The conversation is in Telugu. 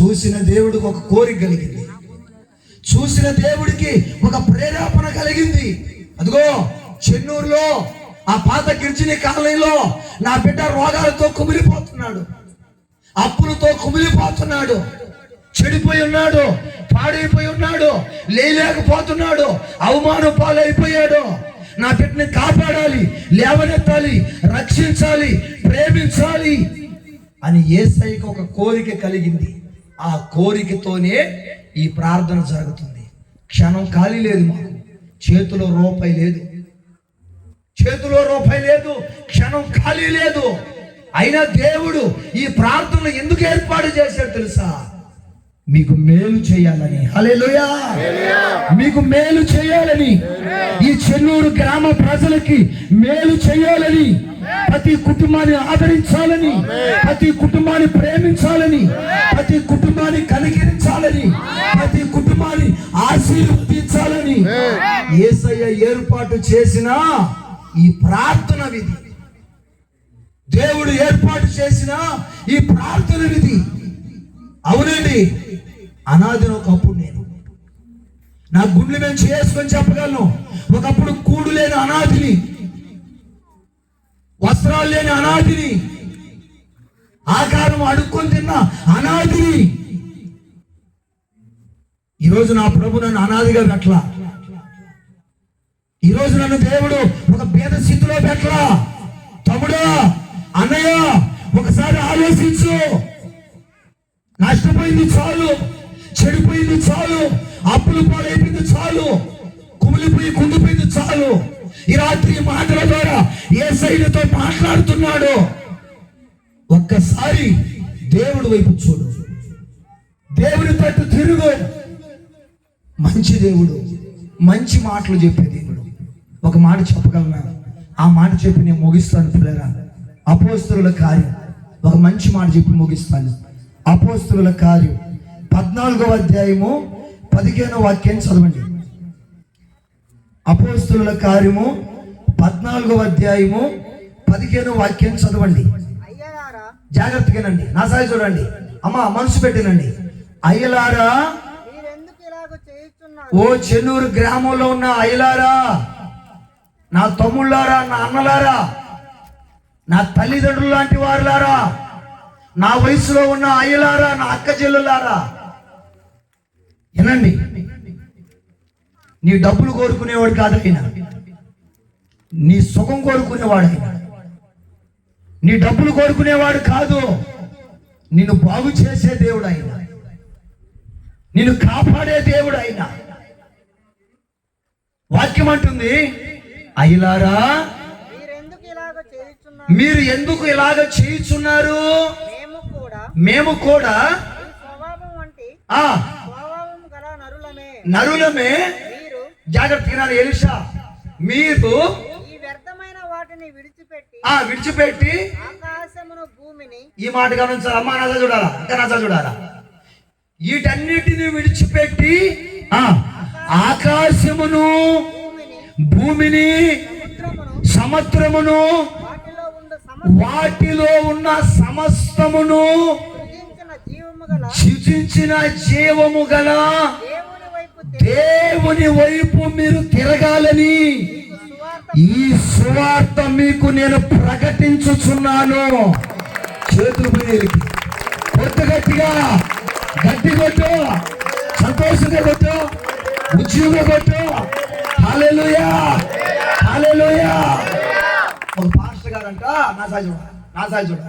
చూసిన దేవుడికి ఒక కోరిక కలిగింది. చూసిన దేవుడికి ఒక ప్రేరేపణ కలిగింది. అదిగో చెన్నూరులో ఆ పాత గిరిజని కాలనీలో నా బిడ్డ రోగాలతో కుమిలిపోతున్నాడు. అప్పులతో కుమిలిపోతున్నాడు. చెడిపోయి ఉన్నాడు పాడైపోయి ఉన్నాడు లేలేకపోతున్నాడు అవమానం పాలైపోయాడు. నా బిడ్డని కాపాడాలి లేవనెత్తాలి రక్షించాలి ప్రేమించాలి అని ఏసైకి ఒక కోరిక కలిగింది. ఆ కోరికతోనే ఈ ప్రార్థన జరుగుతుంది. క్షణం ఖాళీ లేదు మాకు. చేతిలో రూపాయి లేదు. చేతిలో రూపాయి లేదు. క్షణం ఖాళీ లేదు. అయినా దేవుడు ఈ ప్రార్థనలు ఎందుకు ఏర్పాటు చేశాడు తెలుసా? మీకు మేలు చేయాలని. హలేలుయా మీకు మేలు చేయాలని. ఈ చెన్నూరు గ్రామ ప్రజలకి మేలు చేయాలని. ప్రతి కుటుంబాన్ని ఆదరించాలని ప్రతి కుటుంబాన్ని ప్రేమించాలని ప్రతి కుటుంబాన్ని కనికరించాలని ప్రతి కుటుంబాన్ని ఆశీర్వదించాలని ఏసయ్య ఏర్పాటు చేసిన ఈ ప్రార్థన విధి. దేవుడు ఏర్పాటు చేసిన ఈ ప్రార్థన విధి. అవునండి అనాదిన ఒకప్పుడు నేను. నా గుండె మేము చేసుకొని చెప్పగలను. ఒకప్పుడు కూడు లేని అనాథిని వస్త్రాలు లేని అనాథిని. ఆకారం అడుక్కొని తిన్న అనాథిని. ఈరోజు నా ప్రభు నన్ను అనాదిగా పెట్టలా. ఈరోజు నన్ను దేవుడు ఒక పేద స్థితిలో పెట్టలా. తమ్ముడా అన్నయ్య ఒకసారి ఆలోచించు. నష్టపోయింది చాలు చెడిపోయింది చాలు అప్పులు పాలైపోయింది చాలు కుమిలిపోయి కుంగిపోయింది చాలు. ఈ రాత్రి మాటల ద్వారా ఏ శైలితో మాట్లాడుతున్నాడు. ఒక్కసారి దేవుడు వైపు చూడు. దేవుడి తట్టు తిరుగు. మంచి దేవుడు మంచి మాటలు చెప్పే దేవుడు. ఒక మాట చెప్పగలనా? ఆ మాట చెప్పి నేను ముగిస్తాను పిల్లరా. అపోస్తుల కార్యం. ఒక మంచి మాట చెప్పి ముగిస్తాను. అపోస్తుల కార్యం. పద్నాలుగవ అధ్యాయము పదిహేనో వాక్యాన్ని చదవండి. అపోస్తుల కార్యము పద్నాలుగవ అధ్యాయము పదిహేనవ వాక్యం చదవండి. జాగ్రత్తగానండి నా సాయి చూడండి. అమ్మ మనసు పెట్టినండి అయ్యలారా ఓ చెన్నూరు గ్రామంలో ఉన్న అయ్యలారా నా తమ్ముళ్ళారా నా అన్నలారా నా తల్లిదండ్రులు లాంటి వారులారా నా వయసులో ఉన్న అయ్యలారా నా అక్క చెల్లులారా వినండి. నీ డబ్బులు కోరుకునేవాడు కాదు ఆయన నీ సుఖం కోరుకునేవాడు ఆయన నీ డబ్బులు కోరుకునేవాడు కాదు. నిన్ను బాగు చేసే దేవుడు ఆయన నిన్ను కాపాడే దేవుడు ఆయన వాక్యం అంటుంది చేయుచున్నారు? మీరు ఎందుకు ఇలాగ చేయుచున్నారు? మేము కూడా నరులమే మీరు జాగ్రత్తగా ఎలిషా. మీరు ఈ వ్యర్థమైన వాటిని విడిచిపెట్టి ఆ విడిచిపెట్టి ఆకాశమును భూమిని ఈ మాట గమనించాలి. అమ్మా నాజా చూడాలా? ఇంకా నాజా చూడాలా? వీటన్నిటిని విడిచిపెట్టి ఆ ఆకాశమును భూమిని సముద్రమును వాటిలో ఉన్న సమస్తమును సృజించిన జీవము గల దేవుని వైపు మీరు తిరగాలని ఈ సువార్త మీకు నేను ప్రకటించుచున్నాను. చేతులు పైకి కొట్టు గట్టిగా గట్టి కొట్టు సంతోషంగా కొట్టు ఉద్యోగ కొట్టు. హాలేలుయా హాలేలుయా ఒక పాస్టర్ గారంట నా సాయి చూడ నా సాయి చూడ.